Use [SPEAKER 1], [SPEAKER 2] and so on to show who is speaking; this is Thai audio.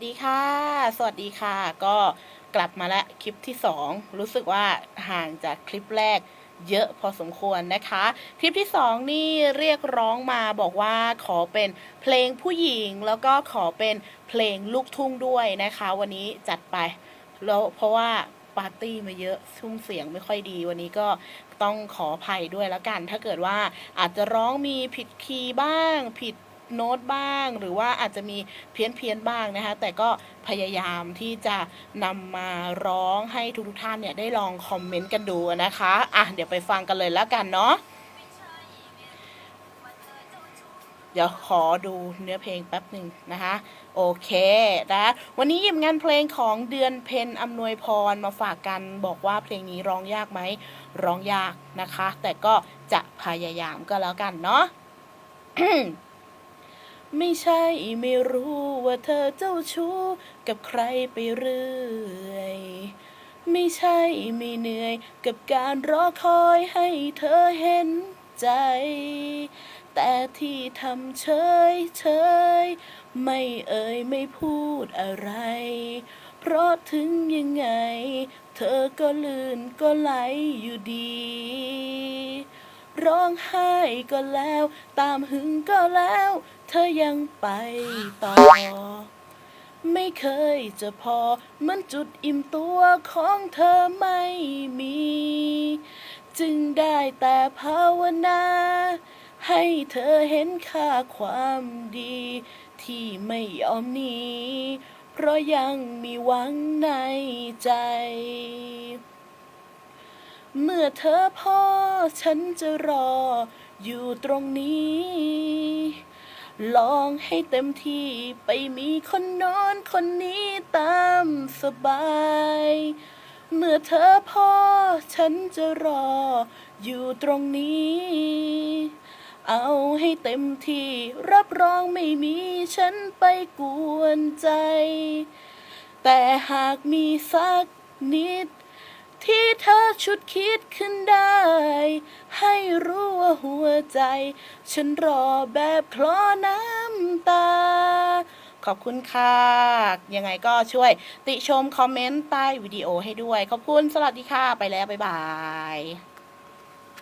[SPEAKER 1] สดีค่ะ สวัสดีค่ะ ก็กลับมาแล้วคลิปที่ 2 รู้สึกว่าห่างจากคลิปแรกเยอะพอสมควรนะคะ คลิปที่ 2 นี่เรียกร้องมาบอกว่าขอเป็นเพลงผู้หญิง แล้วก็ขอเป็นเพลงลูกทุ่งด้วยนะคะ วันนี้จัดไปแล้วเพราะว่าปาร์ตี้มาเยอะทุ่งเสียงไม่ค่อยดี วันนี้ก็ต้องขออภัยด้วยแล้วกัน ถ้าเกิดว่าอาจจะร้องมีผิดคีย์บ้างผิด โน้ตบ้าง หรือว่าอาจจะมีเพี้ยนเพียนบ้างนะคะ แต่ก็พยายามที่จะนำมาร้องให้ทุกๆท่านเนี่ยได้ลองคอมเมนต์กันดูนะคะอะเดี๋ยวไปฟังกันเลยแล้วกันเนาะเดี๋ยวขอดูเนื้อเพลงแป๊บหนึ่งนะคะ โอเคนะวันนี้หยิบงานเพลงของเดือนเพนอำนวยพรมาฝากกันบอกว่าเพลงนี้ร้องยากไหมร้องยากนะคะ แต่ก็จะพยายามก็แล้วกันเนาะ ไม่ใช่ไม่รู้ว่าเธอเจ้าชู้กับใครไปเรื่อย ไม่ใช่ไม่เหนื่อยกับการรอคอยให้เธอเห็นใจ แต่ที่ทำเฉยเฉยไม่เอ่ยไม่พูดอะไร เพราะถึงยังไง เธอก็ลื่นก็ไหลอยู่ดี ร้องไห้ก็แล้ว ตามหึงก็แล้ว เธอยังไปต่อ ไม่เคยจะพอเหมันจุดอิ่มตัวของเธอไม่มี จึงได้แต่ภาวนา ให้เธอเห็นค่าความดี ที่ไม่ยอมหนีเพราะยังมีหวังในใจ เมื่อเธอพ่อฉันจะรออยู่ตรงนี้ ลองให้เต็มที่ไปมีคนนอนคนนี้ตามสบาย เมื่อเธอพ่อฉันจะรออยู่ตรงนี้ เอาให้เต็มที่รับรองไม่มีฉันไปกวนใจ แต่หากมีสักนิด ที่เธอชุดคิดขึ้นได้ ให้รู้ว่าหัวใจ ฉันรอแบบคลอน้ำตา ขอบคุณค่ะ ยังไงก็ช่วยติชมคอมเมนต์ใต้วิดีโอให้ด้วย ขอบคุณสวัสดีค่ะ ไปแล้ว บ๊ายบาย